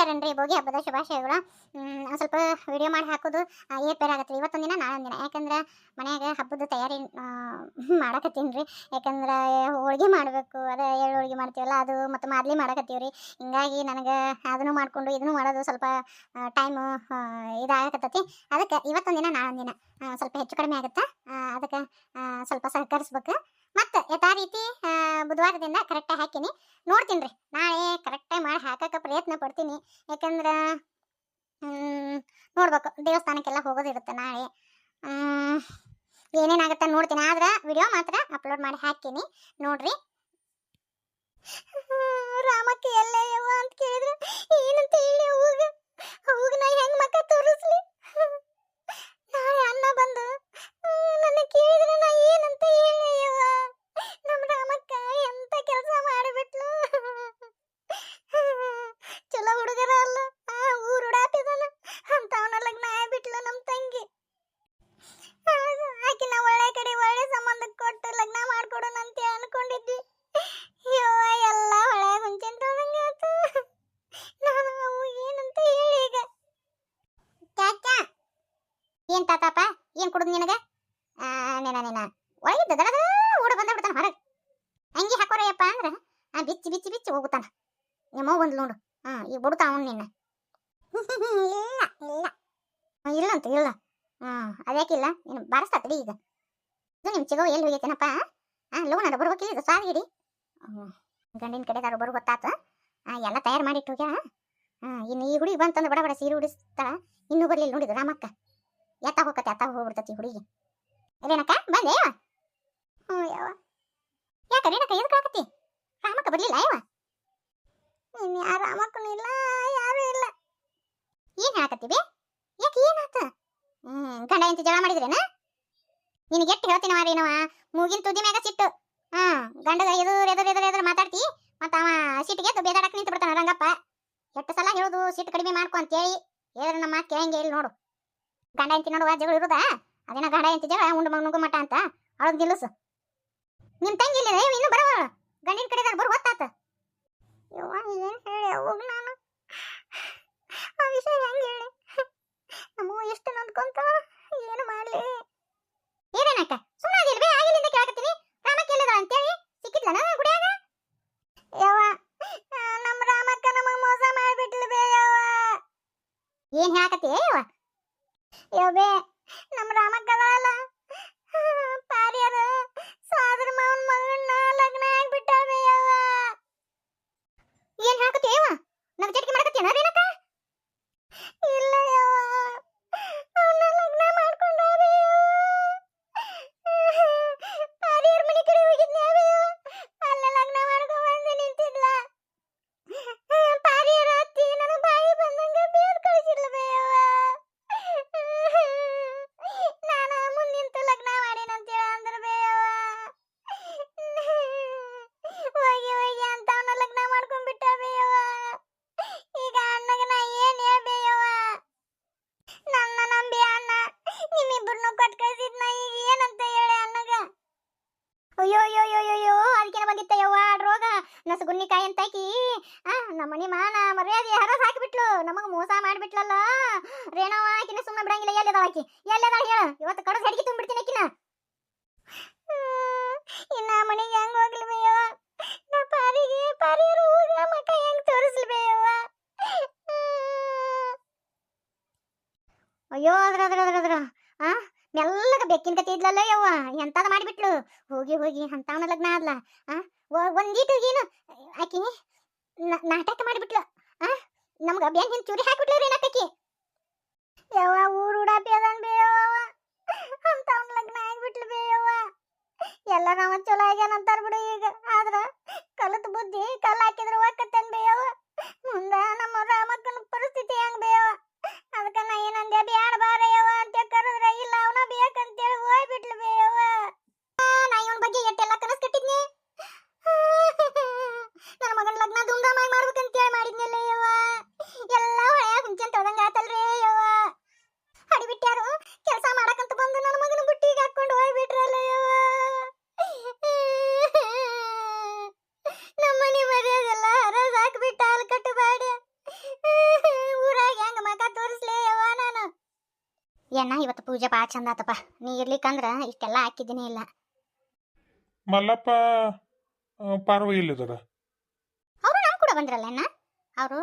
ಶರಣ್ರಿ ಭೋಗಿ ಹಬ್ಬದ ಶುಭಾಶಯಗಳು. ಸ್ವಲ್ಪ ವಿಡಿಯೋ ಮಾಡಿ ಹಾಕೋದು ಏರ್ಪೇರ್ ಆಗತ್ತೆ ಇವತ್ತೊಂದಿನ ನಾಳೊಂದಿನ ಯಾಕಂದ್ರೆ ಮನೆಯಾಗ ಹಬ್ಬದ ತಯಾರಿ ಮಾಡಕತ್ತೀನಿ ರೀ ಯಾಕಂದ್ರೆ ಹೋಳಿಗೆ ಮಾಡಬೇಕು ಅದೇ ಎಳ್ಳು ಹೋಳಿಗೆ ಮಾಡ್ತೀವಲ್ಲ ಅದು ಮತ್ತು ಮಾದ್ಲಿ ಮಾಡಕತ್ತೀವಿ ರೀ ಹಿಂಗಾಗಿ ನನಗೆ ಅದನ್ನು ಮಾಡಿಕೊಂಡು ಇದನ್ನು ಮಾಡೋದು ಸ್ವಲ್ಪ ಟೈಮು ಇದಾಗಕತ್ತೈತಿ. ಅದಕ್ಕೆ ಇವತ್ತೊಂದಿನ ನಾಳೊಂದಿನ ಆ, ಸ್ವಲ್ಪ ಹೆಚ್ಚು ಕಡಿಮೆ ಆಗುತ್ತಾ? ಅದಕ್ಕೆ ಸ್ವಲ್ಪ ಸಹಕರಿಸ್ಬೇಕು. ಮತ್ತು ಯಥಾ ರೀತಿ ಬುಧವಾರದಿಂದ ಕರೆಕ್ಟಾಗಿ ಹಾಕಿನಿ. ನೋಡ್ತೀನಿ ರೀ. ನಾಳೆ ಕರೆಕ್ಟಾಗಿ ಮಾಡಿ ಹಾಕಕ್ಕೆ ಪ್ರಯತ್ನ ಪಡ್ತೀನಿ. ಯಾಕಂದ್ರೆ ನೋಡ್ಬೇಕು. ದೇವಸ್ಥಾನಕ್ಕೆಲ್ಲ ಹೋಗೋದಿರುತ್ತೆ ನಾಳೆ. ಏನೇನಾಗುತ್ತೆ ನೋಡ್ತೀನಿ. ಆದ್ರೆ ವಿಡಿಯೋ ಮಾತ್ರ ಅಪ್ಲೋಡ್ ಮಾಡಿ ಹಾಕಿನಿ. ನೋಡ್ರಿ. ರಾಮಕ್ಕೆ ಎಲ್ಲೇ ಯವ್ವ ಅಂತ ಕೇಳಿದ್ರೆ. ಏನಂತ ಹೇಳಿ ಅವಾಗ ಅವಾಗ ನಾ ಹೆಂಗ್ ಮಕ್ಕ ತೋರಿಸ್ಲಿ? ನಾಳೆ ಅಣ್ಣ ಬಂದು ನನ್ನ ಕೇಳಿದ್ರೆ ನಾ ಏನಂತ ಹೇಳಿ ನಮ್ಮ ರಾಮಕ್ಕ ಎಂತ ಕೆಲಸ ಮಾಡಿಬಿಟ್ಲು? ಏನ್ ತಾತಪ್ಪ ಏನ್ ಕುಡುದ್ ನಿನಗ? ನೆನ ನೆನ. ಒಳಗಿದ್ದ ದಡದ ಓಡ ಬಂದ ಬಿಡ್ತಾನ ಹೊರಗೆ. ಅಂಗಿ ಹಾಕೋರಯ್ಯಪ್ಪ ಅಂದ್ರ, ಆ, ಬಿಚ್ಚಿ ಬಿಚ್ಚಿ ಬಿಚ್ಚಿ ಹೋಗುತ್ತಾನ ನಿಮ್ಮ ಬಂದ್ ನೋಡು. ಹಾ ಈಗ ಬಿಡ್ತಾ ಅವ್ನು ನಿನ್ನ. ಇಲ್ಲ ಇಲ್ಲ. ಇಲ್ಲ ಅಂತ ಇಲ್ಲ. ಆ ಅದ್ಯಾಕಿಲ್ಲ ನೀನು ಬಾರಿಸ್ತಾ ತಡಿ ಈಗ. ಇದು ನಿಮ್ ಚಿಗೋ ಎಲ್ಲಿ ಹೋಗೈತೇನಪ್ಪ ಆ? ಲೋನ್ ಬರ್ಬೇಕಿಲ್ಲ ಇದು ಸ್ವಾದ ಹಿಡಿ ಗಂಡಿನ ಕಡೆದಾರು ಬರು ಗೊತ್ತಾತ ಎಲ್ಲ ತಯಾರು ಮಾಡಿಟ್ಟು ಹೋಗ್ಯಾ ಹ್ಮ್ ಇನ್ನು ಈ ಹುಡುಗಿ ಬಂತಂದ್ರೆ ಬಡ ಬಡ ಸೀರೆ ಉಡಿಸ್ತಾಳ. ಇನ್ನೂ ಬರ್ಲಿಲ್ಲ ನೋಡಿದ್ರು ರಾಮಕ್ಕ. ಎತ್ತ ಹೋಗತ್ತೆ ಎತ್ತ ಹೋಗ್ಬಿಡ್ತತಿ ಹುಡುಗಿ. ರೇಣಕ್ಕ ಬಂದೆ ಯಾವ ಹ್ಞೂ ಯಾವ ಯಾಕ ರೇಣಕ್ಕ ಎದಕ್ಕೆ ಹಾಕತಿ ರಾಮಕ್ಕ ಬರ್ಲಿಲ್ಲ ಯಾವ ಇನ್ನು ಯಾರು ಇಲ್ಲ ಯಾರು ಇಲ್ಲ. ಏನ್ ಹೇಳಕತ್ತೀವಿ ಯಾಕೆ ಏನಾತ ಹ್ಮ್, ಗಂಡ ಎಂತ ಜಗಳ ಮಾಡಿದ್ರೇನ? ನಿನಗೆ ಎಷ್ಟು ಹೇಳ್ತೀನಿ ಮಾರೇನವ ಮೂಗಿನ ತುದಿ ಮ್ಯಾಗ ಸಿಟ್ಟು. ಹಾ ಗಂಡದ ಎದುರು ಎದುರು ಎದುರು ಎದುರು ಮಾತಾಡ್ತಿ. ಮತ್ತ ಅವ ಸಿಟ್ಟಿಗೆ ಎದ್ದು ಬೇದಾಡಕ್ ನಿಂತು ಬಿಡ್ತಾನ ರಂಗಪ್ಪ. ಎಷ್ಟು ಸಲ ಹೇಳುದು, ಸಿಟ್ಟು ಕಡಿಮೆ ಮಾಡ್ಕೊ ಅಂತೇಳಿ. ಏದ್ರ ನಮ್ಮ ಕೇಳಂಗೆ ಇಲ್ಲಿ ನೋಡು. ಗಂಡ ಎಂತಿ ನೋಡುವ ಜಗಳ ಇರುದ? ಅದೇನ ಗಂಡ ಎಂತಿ ಜಗಳ, ಉಂಡು ಮಗ ನುಗ್ಗು ಮಟ ಅಂತ? ಅಳದ್ ನಿಲ್ಲಿಸು ನಿಮ್ ತಂಗಿ ಇಲ್ಲ ಇನ್ನು ಬರವ ಗಂಡಿನ ಕಡೆದಾಗ ಬರು ಗೊತ್ತಾತ ಯವ್ವ ಏನ್ ಹೇಳಿ? ಅವಾಗ ನಾನು. ಆ ವಿಷಯ ಹೆಂಗ್ ಹೇಳಿ? ನಮ್ಮ ಎಷ್ಟು ನೊಂದ್ಕೊಂತ ಏನು ಮಾಡ್ಲಿ? ಏನೇನಕ್ಕ ಸುಮ್ಮನೆ ಆಗಿಲ್ವೇ ಆಗಿಲಿಂದ ಕೇಳಕತ್ತೀನಿ. ರಾಮಕ್ಕೆ ಕೇಳಿದ ಅಂತೇಳಿ? ಸಿಕ್ಕಿದ್ಲ ನಾನು ಗುಡಿಯಾಗ? ಯವ್ವ ನಮ್ಮ ರಾಮಕ್ಕ ನಮಗ ಮೋಸ ಮಾಡ್ಬಿಟ್ಲು ಬೇ, ಯವ್ವ. ಏನ್ ಹೇಳಕತ್ತಿ ಯವ್ವೆ ನಮ್ಮ ರಾಮಕ್ಕ ಅದಾಳಲ್ಲ ಪಾರ್ಯಾರ ಸಾದ್ರ ಮಾವನ್ ಮಗನ್ನ ಲಗ್ನ ಆಗ್ಬಿಟ್ಟಾಳ ಬೇ ಯವ್ವ ಏನ್ ಹೇಳಕತ್ತಿ ಯವ್ವ ನಮ್ ಚಟಿಕೆ ಮಾಡಕತ್ತೀನ ರೇಣಕ್ಕ ಇಲ್ಲ ಯವ್ವ ಅವನ್ನ ಲಗ್ನ ಮಾಡ್ಕೊಂಡಾವೆ ಪಾರಿಯರ್ ಮನೆ ಕಡೆ ಹೋಗಿದ್ನೆ ಅಲ್ಲ ಲಗ್ನ ಮಾಡ್ಕೊ ಬಂದು ನಿಂತಿದ್ಲ ಪಾರಿಯರ ಅತ್ತಿ ನನ್ನ ಬಾಯಿ ಬಂದಂಗ ಬೇರ್ ಕಳಿಸಿದ್ಲ ಬೇಯವ್ವ ನಾನು ಮುಂದಿಂತ ಲಗ್ನ ಮಾಡೇನಂತ ಅಂದ್ರ ಬೇಯವ್ವ ಹೋಗಿ ಹೋಗಿ ಅಂತ ಅವನ ಲಗ್ನ ಮಾಡ್ಕೊಂಡ್ಬಿಟ್ಟ ಬೇಯವ್ವ ಈಗ ಅಣ್ಣಗ ನಾ ಏನ್ ಹೇಳ್ಬೇಯವ್ವ ನನ್ನ ನಂಬಿ ಅಣ್ಣ ನಿಮ್ಮಿಬ್ಬರನ್ನು ಕೊಟ್ಟು ಕಳ್ಸಿದ್ ನಾ ಈಗ ಏನಂತ ಹೇಳಿ ಅಣ್ಣಗ ಅಯ್ಯೋ ಅಯ್ಯೋ ಅಯ್ಯೋ ಅಯ್ಯೋ ಅದಕ್ಕೇನ ಬಂದಿತ್ತ ಯವ್ವ ರೋಗ ನಸಗುನ್ನಿಕಾಯಿ ಅಂತಾಕಿ, ಆ, ನಮ್ಮನಿ ಮಾನ ಮರ್ಯಾದೆ ಹರಸ್ ಹಾಕಿಬಿಟ್ಲು ನಮಗೆ ಮೋಸ ಮಾಡಿಬಿಟ್ಲಲ್ಲ. ರೇಣವ ಆಕಿನ ಸುಮ್ಮನೆ ಬಿಡಂಗಿಲ್ಲ, ಎಲ್ಲಿದಾಳ ಆಕಿ? ಎಲ್ಲಿದಾಳ ಹೇಳ, ಇವತ್ತು ಕಡಸ್ ಹೆಡ್ಗಿ ತುಂಬಿಡ್ತೀನಿ ಆಕಿನ. ಇನ್ನ ಮನೆಗೆ ಹೆಂಗ್ ಹೋಗ್ಲಿ ಬೇಯವ ನಾ ಪಾರಿಗೆ ಪಾರಿಯರು ಹೋಗ ಮಕ ಹೆಂಗ್ ತೋರಿಸ್ಲಿ ಬೇಯವ ಅಯ್ಯೋ, ಅದ್ರ ಅದ್ರ ಅದ್ರ ಅದ್ರ. ಆ, ಮೆಲ್ಲಗ ಬೆಕ್ಕಿನ ಕತೆ ಇದ್ಲಲ್ಲ ಯವ್ವ ಎಂತದ ಮಾಡಿಬಿಟ್ಲು? ಹೋಗಿ ಹೋಗಿ ಅಂತವನ ಲಗ್ನ ಆದ್ಲ, ಆ? ಒಂದೀಟು ಏನು ಆಕಿ ನಾಟಕ ಮಾಡಿಬಿಟ್ಲು. ಆ, ನಮ್ಗ ಬ್ಯಾಂಕ್ ಹಿಂದೆ ಚೂರಿ ಹಾಕಿಬಿಟ್ಲು ರೀ ನಾಟಕಿ. ಯಾವ ಊರು ಉಡಾಪಿ ಅದನ್ ಬೇಯವ್ವ ಅಂತವನ ಲಗ್ನ ಆಗ್ಬಿಟ್ಲು ಬೇಯವ್ವ ಎಲ್ಲ ನಾವ ಚಲೋ ಆಗ್ಯಾನ ಅಂತಾರ ಬಿಡು ಈಗ. ಆದ್ರ ಕಲತ್ ಬುದ್ಧಿ ಕಲ್ ಹಾಕಿದ್ರ ಒಕ್ಕತ್ತನ್ ಬೇಯವ್ವ ಮುಂದ ನಮ್ಮ ರಾಮಕ್ಕನ ಪರಿಸ್ಥಿತಿ ಹೆಂಗ್ ಬೇಯವ್ವ ಅದಕ್ಕ ನಾ ಏನಂದೆ ಬ್ಯಾಡ ಬಾರಯ್ಯವ್ವ ಅಂತ ಕರೆದ್ರ ಇಲ್ಲ ಅವನ ಬೇಕಂತೇಳಿ ಹೋಗ್ಬಿಟ್ಲು ಬೇಯವ್ವ ಆ, ನಾ ಇವನ್ ಬಗ್ಗೆ ಎಟ್ಟೆಲ್ಲ ಕನಸ್ ಕಟ್ಟಿದ್ನಿ ನನ್ನ ಮಗನ ಲಗ್ನ ಧೂಮ್ಧಾಮಾಗಿ ಮಾಡ್ಬೇಕಂತೇಳಿ ಮಾಡಿದ್ನಲ್ಲ ಯವ್ವ ಎಲ್ಲ ಹೊಳ್ಯಾಗ ಹುಂಚಂತ ಹೋದಂಗ ಆತಲ್ರಿ ಯವ್ವ ಹಡಿಬಿಟ್ಯಾರು ಕೆಲಸ ಮಾಡಕಂತ ಬಂದು ನನ್ನ ಮಗನ ಬುಟ್ಟಿಗೆ ಹಾಕೊಂಡು ಹೋಗ್ಬಿಟ್ರಲ್ಲ ಯವ್ವ ನಮ್ಮನೆ ಮರ್ಯಾದೆಲ್ಲ ಹರಸ್ ಹಾಕ್ಬಿಟ್ಟಾರ ಏನ ಇವತ್ತು ಪೂಜೆ ಭಾಳ ಚಂದ ಆತಪ್ಪ. ನೀ ಇರ್ಲಿಕ್ಕಂದ್ರ ಇಷ್ಟೆಲ್ಲ ಹಾಕಿದ್ದೀನಿ ಇಲ್ಲ. ಮಲ್ಲಪ್ಪ ಪಾರ್ವ ಎಲ್ಲಿದಾರ? ಅವರು ನಮ್ಮ ಕೂಡ ಬಂದ್ರಲ್ಲ ಅಣ್ಣ. ಅವರು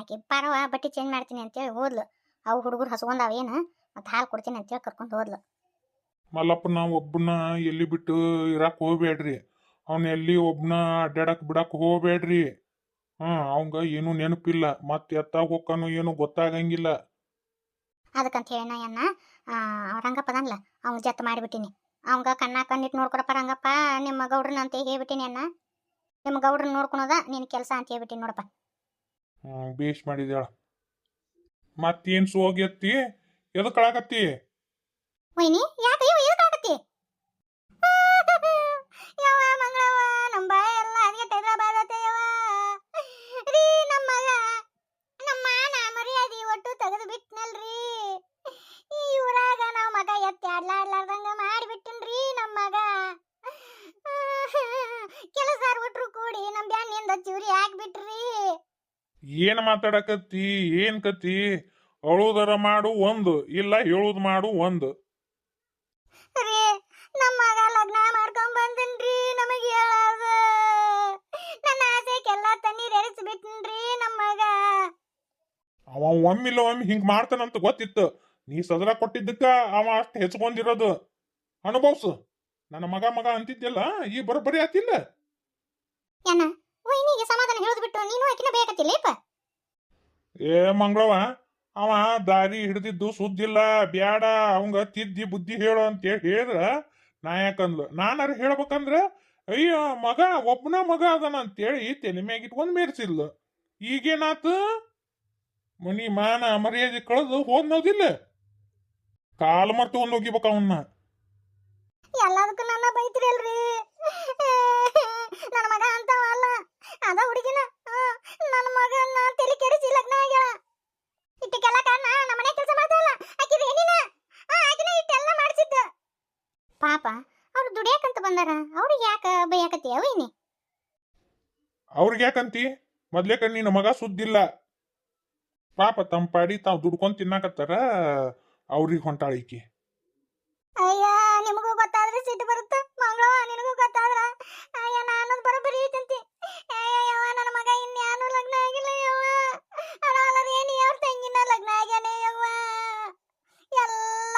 ಆಕೆ ಪಾರವ ಬಟ್ಟೆ ಚೇಂಜ್ ಮಾಡ್ತೀನಿ ಅಂತೇಳಿ ಹೋದ್ಲು. ಅವು ಹುಡುಗರು ಹಸ್ಕೊಂಡಾವ ಏನು ಮತ್ತು ಹಾಲು ಕೊಡ್ತೀನಿ ಅಂತೇಳಿ ಕರ್ಕೊಂಡು ಹೋದ್ಲು. ಮಲ್ಲಪ್ಪನ ಒಬ್ಬನ ಎಲ್ಲಿ ಬಿಟ್ಟು ಇರಾಕ್ ಹೋಗ್ಬೇಡ್ರಿ. ಅವ್ನ ಎಲ್ಲಿ ಒಬ್ಬನ ಅಡ್ಡಾಡಕ್ ಬಿಡಕ್ ಹೋಗ್ಬೇಡ್ರಿ. ಹ್ಮ್ ಅವಂಗ ಏನು ನೆನಪಿಲ್ಲ. ಮತ್ತೆ ಎತ್ತಾಗ ಹೋಗ್ಕನು ಏನು ಗೊತ್ತಾಗಂಗಿಲ್ಲ. ಅದಕ್ಕಂತ ಹೇಳಿ ನಾ ಅಣ್ಣ ರಂಗಪ್ಪ ಅದನ್ಲ ಅವ್ನ ಜತ್ ಮಾಡಿಬಿಟ್ಟಿನಿ. ಅವಂಗ ಕಣ್ಣ ಕಣ್ಣಿಟ್ಟು ನೋಡ್ಕೊಡಪ್ಪ ರಂಗಪ್ಪ ನಿಮ್ಮ ಗೌಡ್ರನ್ನ ಅಂತ ಹೇಳ್ಬಿಟ್ಟಿನಿ ಅಣ್ಣ. ನಿಮ್ಮ ಗೌಡ್ರನ್ನ ನೋಡ್ಕೊಳೋದ ನಿನ್ನ ಕೆಲಸ ಅಂತ ಹೇಳ್ಬಿಟ್ಟಿನಿ ನೋಡಪ್ಪ. ಬೇಷ್ ಮಾಡಿದ್ಯಾಳ. ಮತ್ತೇನ್ ಸೋಗ್ಯತ್ತಿ? ಎದಕ್ಕಳಾಕತ್ತಿ? ವೈನಿ ಕಳಕತ್ತಿ ಇವ ಬ್ಯಾನಿಂದ ಚೂರಿ ಹಾಕ್ಬಿಟ್ರಿ ಏನ್ ಮಾತಾಡಕತ್ತಿ? ಏನ್ ಕತ್ತಿ? ಅಳುದರ ಮಾಡು ಒಂದು ಇಲ್ಲ ಹೇಳುದ್ ಮಾಡು ಒಂದು. ರೀ ನಮ್ಮ ಮಗ ಲಗ್ನ ಮಾಡ್ಕೊಂಡ್ ಬಂದನ್ರಿ ನಮಗೆ ಹೇಳಾದ. ನನ್ನ ಆಸೆಗೆಲ್ಲ ತಣ್ಣೀರ್ ಎರೆಸ್ಬಿಟ್ನ್ರಿ ನಮ್ಮ ಮಗ. ಅವ ಒಮ್ಮಿಲ್ಲ ಒಮ್ಮೆ ಹಿಂಗ್ ಮಾಡ್ತಾನಂತ ಗೊತ್ತಿತ್ತು? ನೀ ಸದರ ಕೊಟ್ಟಿದ್ದಕ್ಕ ಅವ ಅಷ್ಟು ಹೆಚ್ಕೊಂಡಿರೋದು. ಅನುಭವಸು. ನನ್ನ ಮಗ ಮಗ ಅಂತಿದ್ದೆಲ್ಲ ಈ ಬರೋಬ್ಬರಿ ಆತಿಲ್ಲ. ಏನ? ವೈನಿಗೆ ಸಮಾಧಾನ ಹೇಳೋದು ಬಿಟ್ಟು ನೀನು ಆಕಿನ ಬೇಕತ್ತಿಲ್ಲೇಪ ಏ ಮಂಗಳವ ಅವ ದಾರಿ ಹಿಡಿದಿದ್ದು ಸುದ್ದಿಲ್ಲ ಬ್ಯಾಡ ಅವಂಗ ತಿದ್ದಿ ಬುದ್ಧಿ ಹೇಳು ಅಂತ ಹೇಳಿದ್ರ ನಾ ಯಾಕಂದ್ಲು ನಾನಾರ ಹೇಳ್ಬೇಕಂದ್ರ ಅಯ್ಯೋ ಮಗ ಒಬ್ಬನ ಮಗ ಅದನ ಅಂತೇಳಿ ತಲೆ ಮ್ಯಾಗ ಇಟ್ಕೊಂಡು ಮೇರ್ಸಿದ್ಲು ಈಗೇನಾತ? ಮನಿ ಮಾನ ಮರ್ಯಾದೆ ಕಳೆದು ಹೋದ್ನೋದಿಲ್ಲ. ಕಾಲು ಮರ್ತು ಒಂದು ಹೋಗಿಬೇಕ ಅವನ್ನ. ಎಲ್ಲದಕ್ಕೂ ನನ್ನ ಬೈತಿರಲ್ರಿ ನನ್ನ ಮಗ ಅಂತವ ಅಲ್ಲ ಅದ ಹುಡುಗಿನ ನನ್ನ ಮಗನ ತಲೆ ಕೆಡಿಸಿ ಲಗ್ನ ಆಗ್ಯಾಳ ಇಟ್ಟಕ್ಕೆಲ್ಲ ಕಾರಣ ನಮ್ಮ ಮನೆ ಕೆಲಸ ಮಾಡ್ತಾವಲ್ಲ ಆಕಿ ರೇಣಿನ ಆಕಿನ ಇಟ್ಟೆಲ್ಲ ಮಾಡಿಸಿದ್ದ ಪಾಪ ಅವ್ರು ದುಡಿಯಾಕಂತ ಬಂದಾರ ಅವ್ರಿಗೆ ಯಾಕ ಬೈಯಾಕತ್ತೀಯ ವೈನಿ ಅವ್ರಿಗೆ ಯಾಕಂತಿ? ಮೊದ್ಲೇ ಕಣ್ ನಿನ್ನ ಮಗ ಸುದ್ದಿಲ್ಲ. ಪಾಪ ತಮ್ಮ ಪಾಡಿ ತಾವ್ ದುಡ್ಕೊಂಡ್ ತಿನ್ನಾಕತ್ತಾರ ಅವ್ರಿಗೆ ಹೊಂಟಾಳ ಈಕಿ. ಅಯ್ಯ ನಿಮಗೂ ಗೊತ್ತಾದ್ರೆ ಸಿಟ್ಟು ಬರುತ್ತೆ? ಮಂಗಳವ ನಿನಗೂ ಗೊತ್ತಾದ್ರ? ಅಯ್ಯ ನಾನು ಬರೋಬ್ಬರಿ ಐತಂತಿ. ಅಯ್ಯ ಯವ್ವ ನನ್ನ ಮಗ ಇನ್ಯಾನು ಲಗ್ನ ಆಗಿಲ್ಲ ಯವ್ವ. ಅಲ್ಲ ಏನು ಅವ್ರ ತಂಗಿನ ಲಗ್ನ ಆಗ್ಯಾನೆ ಯವ್ವ. ಎಲ್ಲ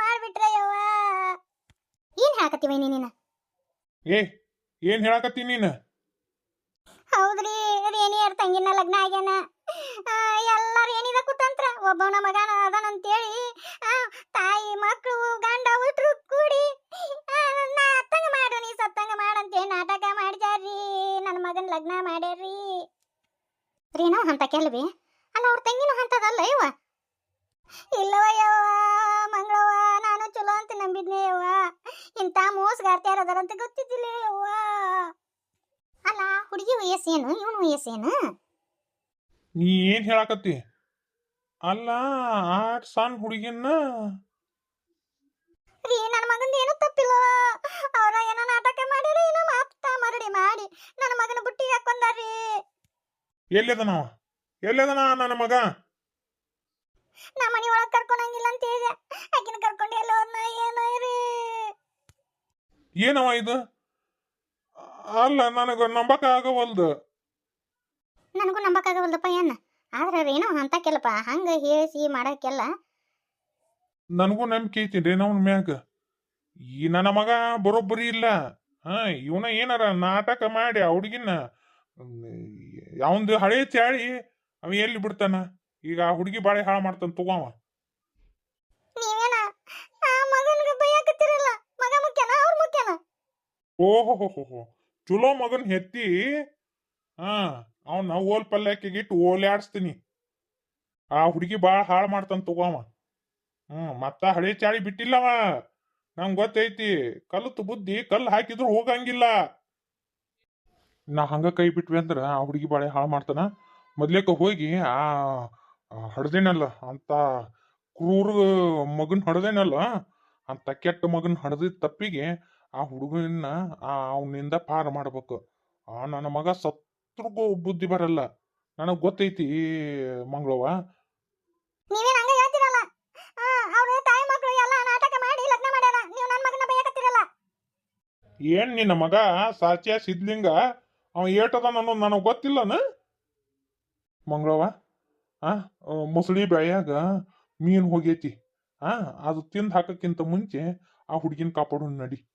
ಮಾಡ್ಬಿಟ್ರೆ ಯವ್ವ. ಏನ್ ಹಾಕತ್ತೀವಿ ನೀನ? ಏ ಏನ್ ಹೇಳಕತ್ತಿ ನೀನು? ಲಗ್ನ ಆಗ್ಯಾನ ಎಲ್ಲಾರು ಏನಿದ ಕುತಂತ್ರ? ಒಬ್ಬವನ ಮಗನ ಅದನಂತೇಳಿ ತಾಯಿ ಮಕ್ಕಳು ಗಂಡ ಹುಟ್ರು ಕೂಡಿ ನಾ ಅತ್ತಂಗ ಮಾಡು, ನೀ ಸತ್ತಂಗ ಮಾಡಂತೇಳಿ ನಾಟಕ ಮಾಡ್ಯಾರ್ರಿ ನನ್ನ ಮಗನ ಲಗ್ನ ಮಾಡ್ಯಾರ್ರಿ. ರೀನೋ ಹಂತ ಕೆಲ್ವಿ ಅಲ್ಲ, ಅವ್ರ ತಂಗಿನೂ ಅಂತದಲ್ಲ ಇವ ಇಲ್ಲವ ಯವ್ವ ಮಂಗಳವ ನಾನು ಚಲೋ ಅಂತ ನಂಬಿದ್ನೆ ಯವ್ವ. ಇಂಥ ಮೋಸಗಾರ್ತ್ಯಾರ ಅದಾರಂತ ಗೊತ್ತಿದ್ದಿಲ್ಲ ಯವ್ವ. ಅಲ್ಲ, ಹುಡುಗಿ ವಯಸ್ಸೇನು? ಇವನು ವಯಸ್ಸೇನು? ನೀ ಏನ್ ಹೇಳಕತ್ತಿ? ಅಲ್ಲ ಆಟ್ ಸಣ್ಣ ಹುಡುಗಿನ ರೀ ನನ್ನ ಮಗಂದ ಏನು ತಪ್ಪಿಲ್ಲ. ಅವ್ರ ಏನೋ ನಾಟಕ ಮಾಡಿರಿ ಏನೋ ಮಾಪ್ತ ಮರಡಿ ಮಾಡಿ. ನನ್ನ ಮಗನ ಬುಟ್ಟಿ ಹಾಕೊಂಡಾರಿ ಎಲ್ಲಿದನವ ಎಲ್ಲಿದನ ನನ್ನ ಮಗ? ನಮ್ಮ ಮನೆ ಒಳಗೆ ಕರ್ಕೊಂಡಂಗಿಲ್ಲ ಅಂತ ಹೇಳಿದೆ ಆಕಿನ ಕರ್ಕೊಂಡು ಎಲ್ಲ ಹೋದ್ನ ಏನೋ ರೀ. ಏನವ ಇದು? ಅಲ್ಲ ನನಗ ನಂಬಕ ಆಗವಲ್ದು. ನನಗೂ ನಂಬಕ್ಕಾಗವಲ್ದಪ್ಪ ಏನ? ಆದ್ರೆ ಏನೋ ಅಂತ ಕೆಲಪ ಹಂಗ ಹೇಸಿ ಮಾಡಕ್ಕೆಲ್ಲ. ನನಗೂ ನಂಬಿಕೆ ಐತಿ ರೇನವನ್ ಮ್ಯಾಗ. ಈ ನನ್ನ ಮಗ ಬರೋಬ್ಬರಿ ಇಲ್ಲ. ಹಾ ಇವನ ಏನಾರ ನಾಟಕ ಮಾಡಿ ಆ ಹುಡುಗಿನ ಅವಂದು ಹಳೆ ಚಾಳಿ ಅವ ಎಲ್ಲಿ ಬಿಡ್ತಾನ? ಈಗ ಆ ಹುಡುಗಿ ಬಾಳೆ ಹಾಳು ಮಾಡ್ತಾನ ತಗೋವ ನೀವೇನ ಆ ಮಗನಿಗೆ ಭಯಕತ್ತಿರಲ್ಲ ಮಗ ಮುಖ್ಯನಾ ಅವ್ರ ಮುಖ್ಯನಾ? ಓಹೋ ಹೋ ಹೋ ಹೋ ಚಲೋ ಮಗನ್ ಹೆತ್ತಿ ಹಾ ಅವನ್ನ ಓಲ್ ಪಲ್ಯಕ್ಕೆ ಓಲೆ ಆಡಿಸ್ತೀನಿ ಆ ಹುಡುಗಿ ಬಾಳ ಹಾಳು ಮಾಡ್ತಾನ ತಗೋವ ಹ್ಮ್, ಮತ್ತ ಹಳೆ ಚಾಳಿ ಬಿಟ್ಟಿಲ್ಲವ. ನಂಗ್ ಗೊತ್ತೈತಿ ಕಲ್ತು ಬುದ್ಧಿ ಕಲ್ಲು ಹಾಕಿದ್ರು ಹೋಗಂಗಿಲ್ಲ. ನಾ ಹಂಗ ಕೈ ಬಿಟ್ವಿ ಅಂದ್ರ ಆ ಹುಡುಗಿ ಬಾಳೆ ಹಾಳು ಮಾಡ್ತಾನ. ಮೊದ್ಲೇಕ ಹೋಗಿ ಆ ಹಡ್ದೇನಲ್ಲ ಅಂತ ಕ್ರೂರ ಮಗನ್ ಹಡ್ದೇನಲ್ಲ, ಅಂತ ಕೆಟ್ಟ ಮಗನ್ ಹಡ್ದಿದ್ ತಪ್ಪಿಗೆ ಆ ಹುಡುಗನ ಆ ಅವನಿಂದ ಪಾರ ಮಾಡ್ಬೇಕು. ಆ, ನನ್ನ ಮಗ ಅಷ್ಟ್ರಿಗೂ ಬುದ್ಧಿ ಬರಲ್ಲ. ನನಗ್ ಗೊತ್ತೈತಿ ಮಂಗಳವ್ವ. ಏನ್ ನಿನ್ನ ಮಗ? ಸಾಚ್ಯ ಸಿದ್ಲಿಂಗ ಅವ ಏಟದ ಅನ್ನೋದು ನನಗೆ ಗೊತ್ತಿಲ್ಲನ? ಮಂಗಳವ್ವ ಆ ಮುಸುಳಿ ಬಾಯಾಗ ಮೀನ್ ಹೋಗೈತಿ. ಆ ಅದು ತಿಂದು ಹಾಕಕ್ಕಿಂತ ಮುಂಚೆ ಆ ಹುಡುಗಿನ ಕಾಪಾಡೋಣ ನಡಿ.